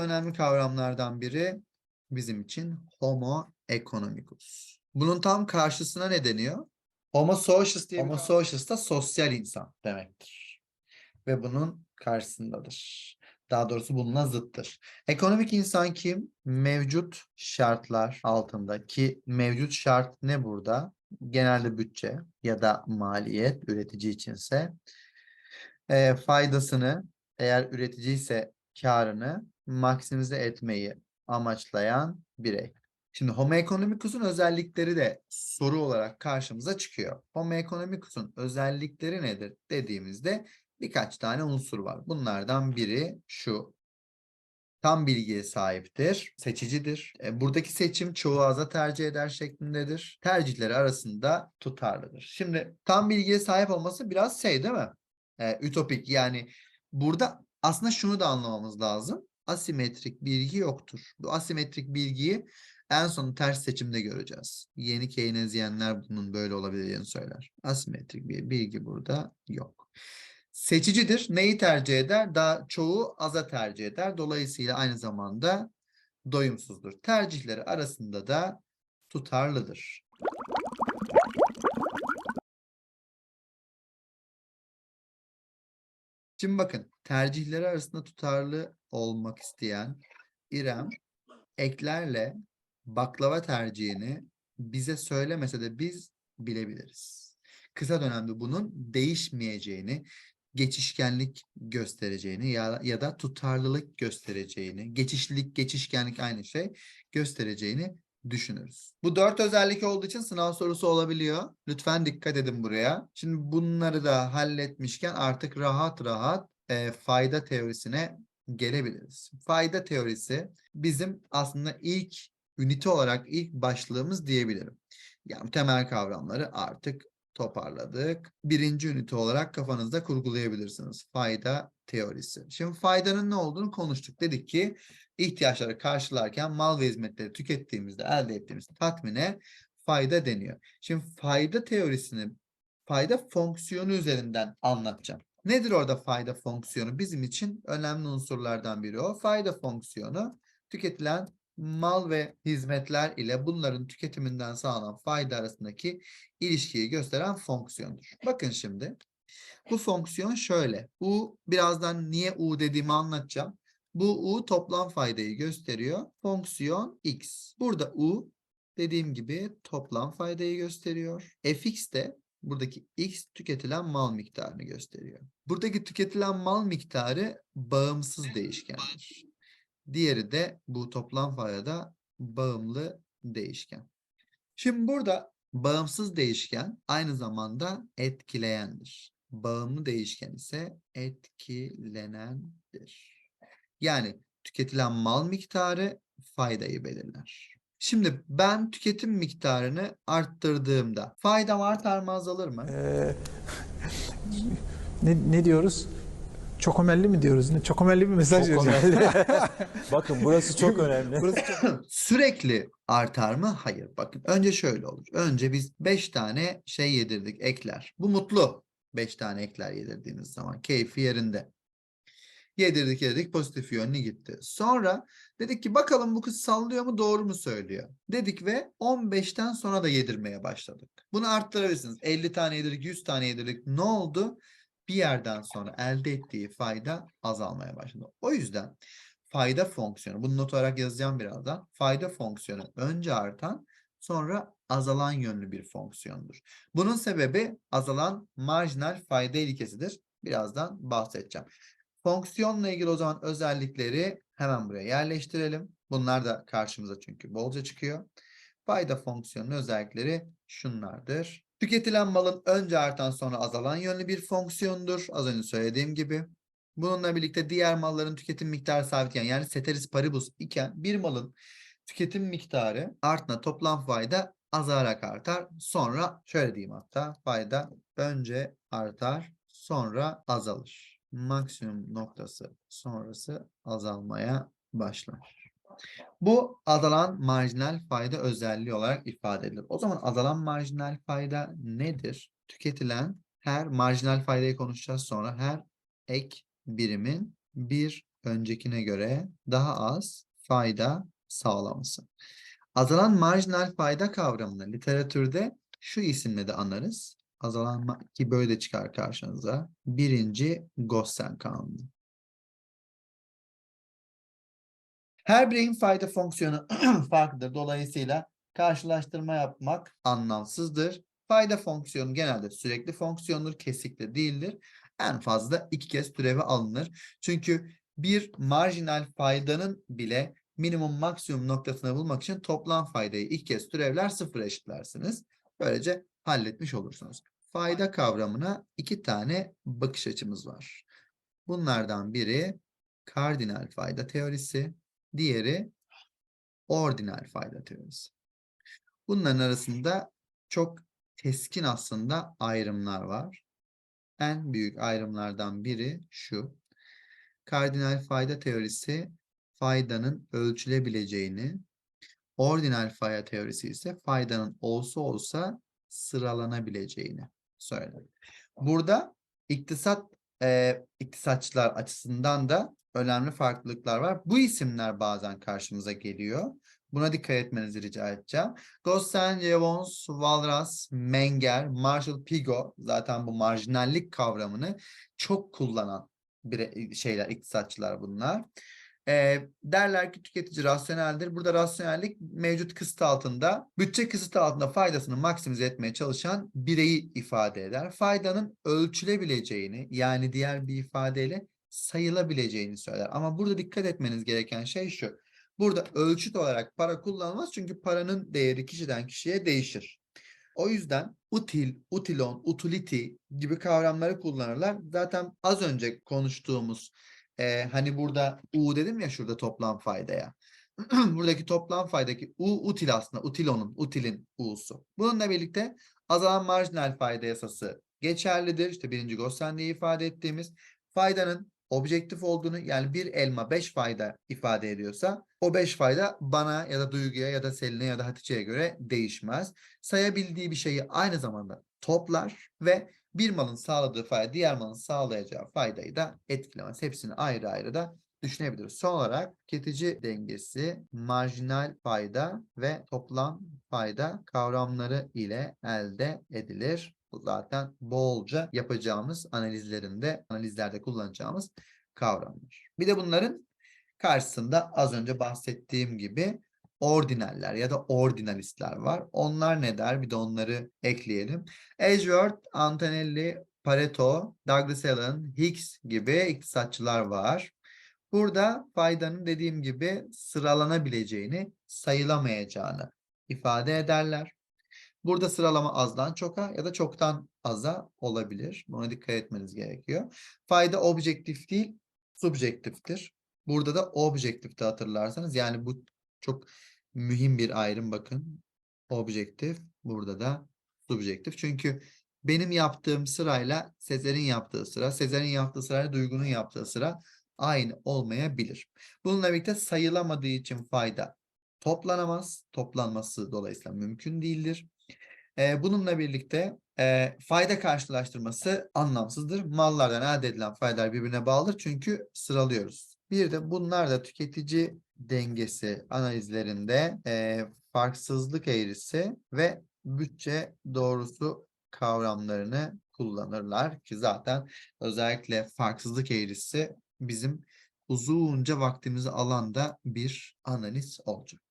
önemli kavramlardan biri bizim için homo economicus. Bunun tam karşısına ne deniyor? Homo socius diye Homo socius da sosyal insan demektir. Ve bunun karşısındadır. Daha doğrusu bununla zıttır. Ekonomik insan kim? Mevcut şartlar altında ki mevcut şart ne burada? Genelde bütçe ya da maliyet üretici içinse e, faydasını eğer üretici ise karını maksimize etmeyi amaçlayan birey. Şimdi Homo economicus'un özellikleri de soru olarak karşımıza çıkıyor. Homo economicus'un özellikleri nedir dediğimizde birkaç tane unsur var. Bunlardan biri şu. Tam bilgiye sahiptir, seçicidir. E, Buradaki seçim çoğu aza tercih eder şeklindedir. Tercihleri arasında tutarlıdır. Şimdi tam bilgiye sahip olması biraz şey değil mi? E, ütopik yani burada aslında şunu da anlamamız lazım. Asimetrik bilgi yoktur. Bu asimetrik bilgiyi en son ters seçimde göreceğiz. Yeni Keynesyenler bunun böyle olabileceğini söyler. Asimetrik bir bilgi burada yok. Seçicidir. Neyi tercih eder? Daha çoğu aza tercih eder. Dolayısıyla aynı zamanda doyumsuzdur. Tercihleri arasında da tutarlıdır. Şimdi bakın tercihleri arasında tutarlı olmak isteyen İrem eklerle baklava tercihini bize söylemese de biz bilebiliriz. Kısa dönemde bunun değişmeyeceğini, geçişkenlik göstereceğini ya, ya da tutarlılık göstereceğini, geçişlilik, geçişkenlik aynı şey göstereceğini düşünürüz. Bu dört özellik olduğu için sınav sorusu olabiliyor. Lütfen dikkat edin buraya. Şimdi bunları da halletmişken artık rahat rahat e, fayda teorisine gelebiliriz. Fayda teorisi bizim aslında ilk ünite olarak ilk başlığımız diyebilirim. Yani temel kavramları artık toparladık. Birinci ünite olarak kafanızda kurgulayabilirsiniz. Fayda teorisi. Şimdi faydanın ne olduğunu konuştuk. Dedik ki ihtiyaçları karşılarken mal ve hizmetleri tükettiğimizde elde ettiğimiz tatmine fayda deniyor. Şimdi fayda teorisini fayda fonksiyonu üzerinden anlatacağım. Nedir orada fayda fonksiyonu? Bizim için önemli unsurlardan biri o. Fayda fonksiyonu tüketilen mal ve hizmetler ile bunların tüketiminden sağlanan fayda arasındaki ilişkiyi gösteren fonksiyondur. Bakın şimdi. Bu fonksiyon şöyle. U birazdan niye U dediğimi anlatacağım. Bu U toplam faydayı gösteriyor. Fonksiyon X. Burada U dediğim gibi toplam faydayı gösteriyor. Fx de buradaki X tüketilen mal miktarını gösteriyor. Buradaki tüketilen mal miktarı bağımsız değişkendir. Diğeri de bu toplam faydada bağımlı değişken. Şimdi burada bağımsız değişken aynı zamanda etkileyendir. Bağımlı değişken ise etkilenendir. Yani tüketilen mal miktarı faydayı belirler. Şimdi ben tüketim miktarını arttırdığımda faydam artar mı azalır mı? Ee, ne, ne diyoruz? Çokomelli mi diyoruz? Ne? Çokomelli bir mesaj Çok veriyor. Bakın burası çok önemli. Burası çok- Sürekli artar mı? Hayır. Bakın önce şöyle olur. Önce biz 5 tane şey yedirdik, ekler. Bu mutlu. 5 tane ekler yedirdiğiniz zaman. Keyfi yerinde. Yedirdik yedirdik pozitif yönlü gitti. Sonra dedik ki bakalım bu kız sallıyor mu doğru mu söylüyor. Dedik ve 15'ten sonra da yedirmeye başladık. Bunu arttırabilirsiniz. 50 tane yedirdik 100 tane yedirdik. Ne oldu? Bir yerden sonra elde ettiği fayda azalmaya başladı. O yüzden fayda fonksiyonu, bunu not olarak yazacağım birazdan. Fayda fonksiyonu önce artan sonra azalan yönlü bir fonksiyondur. Bunun sebebi azalan marjinal fayda ilkesidir. Birazdan bahsedeceğim. Fonksiyonla ilgili o zaman özellikleri hemen buraya yerleştirelim. Bunlar da karşımıza çünkü bolca çıkıyor. Fayda fonksiyonunun özellikleri şunlardır. Tüketilen malın önce artan sonra azalan yönlü bir fonksiyondur. Az önce söylediğim gibi. Bununla birlikte diğer malların tüketim miktarı sabitken yani ceteris paribus iken bir malın tüketim miktarı artına toplam fayda azalarak artar. Sonra şöyle diyeyim hatta fayda önce artar sonra azalır. Maksimum noktası sonrası azalmaya başlar. Bu azalan marjinal fayda özelliği olarak ifade edilir. O zaman azalan marjinal fayda nedir? Tüketilen her marjinal faydayı konuşacağız sonra her ek birimin bir öncekine göre daha az fayda sağlaması. Azalan marjinal fayda kavramını literatürde şu isimle de anarız. Azalan ki böyle çıkar karşınıza. Birinci Gossen kanunu. Her bireyin fayda fonksiyonu farklıdır. Dolayısıyla karşılaştırma yapmak anlamsızdır. Fayda fonksiyonu genelde sürekli fonksiyondur, kesikli değildir. En fazla iki kez türevi alınır. Çünkü bir marjinal faydanın bile minimum maksimum noktasını bulmak için toplam faydayı ilk kez türevler sıfır eşitlersiniz. Böylece halletmiş olursunuz. Fayda kavramına iki tane bakış açımız var. Bunlardan biri kardinal fayda teorisi, diğeri ordinal fayda teorisi. Bunların arasında çok keskin aslında ayrımlar var. En büyük ayrımlardan biri şu. Kardinal fayda teorisi faydanın ölçülebileceğini, ordinal fayda teorisi ise faydanın olsa olsa sıralanabileceğini söyler. Burada iktisat e, iktisatçılar açısından da önemli farklılıklar var. Bu isimler bazen karşımıza geliyor. Buna dikkat etmenizi rica edeceğim. Gossen, Jevons, Walras, Menger, Marshall Pigot zaten bu marjinallik kavramını çok kullanan bire, şeyler, iktisatçılar bunlar. Ee, derler ki tüketici rasyoneldir. Burada rasyonellik mevcut kısıt altında, bütçe kısıtı altında faydasını maksimize etmeye çalışan bireyi ifade eder. Faydanın ölçülebileceğini yani diğer bir ifadeyle sayılabileceğini söyler. Ama burada dikkat etmeniz gereken şey şu. Burada ölçüt olarak para kullanılmaz çünkü paranın değeri kişiden kişiye değişir. O yüzden util, utilon, utility gibi kavramları kullanırlar. Zaten az önce konuştuğumuz e, hani burada U dedim ya şurada toplam faydaya. Buradaki toplam faydaki U util aslında utilonun, utilin U'su. Bununla birlikte azalan marjinal fayda yasası geçerlidir. İşte birinci Gossen diye ifade ettiğimiz faydanın objektif olduğunu yani bir elma 5 fayda ifade ediyorsa o 5 fayda bana ya da Duygu'ya ya da Selin'e ya da Hatice'ye göre değişmez. Sayabildiği bir şeyi aynı zamanda toplar ve bir malın sağladığı fayda diğer malın sağlayacağı faydayı da etkilemez. Hepsini ayrı ayrı da düşünebiliriz. Son olarak tüketici dengesi, marjinal fayda ve toplam fayda kavramları ile elde edilir. Bu zaten bolca yapacağımız analizlerinde, analizlerde kullanacağımız kavramlar. Bir de bunların karşısında az önce bahsettiğim gibi ordinaller ya da ordinalistler var. Onlar ne der? Bir de onları ekleyelim. Edgeworth, Antonelli, Pareto, Douglas Allen, Hicks gibi iktisatçılar var. Burada faydanın dediğim gibi sıralanabileceğini, sayılamayacağını ifade ederler. Burada sıralama azdan çoka ya da çoktan aza olabilir. Buna dikkat etmeniz gerekiyor. Fayda objektif değil, subjektiftir. Burada da objektifte hatırlarsanız yani bu çok mühim bir ayrım bakın. Objektif, burada da subjektif. Çünkü benim yaptığım sırayla Sezer'in yaptığı sıra, Sezer'in yaptığı sırayla Duygu'nun yaptığı sıra aynı olmayabilir. Bununla birlikte sayılamadığı için fayda toplanamaz. Toplanması dolayısıyla mümkün değildir. Ee, bununla birlikte e, fayda karşılaştırması anlamsızdır. Mallardan elde edilen faydalar birbirine bağlıdır çünkü sıralıyoruz. Bir de bunlar da tüketici dengesi analizlerinde e, farksızlık eğrisi ve bütçe doğrusu kavramlarını kullanırlar ki zaten özellikle farksızlık eğrisi bizim uzunca vaktimizi alan da bir analiz olacak.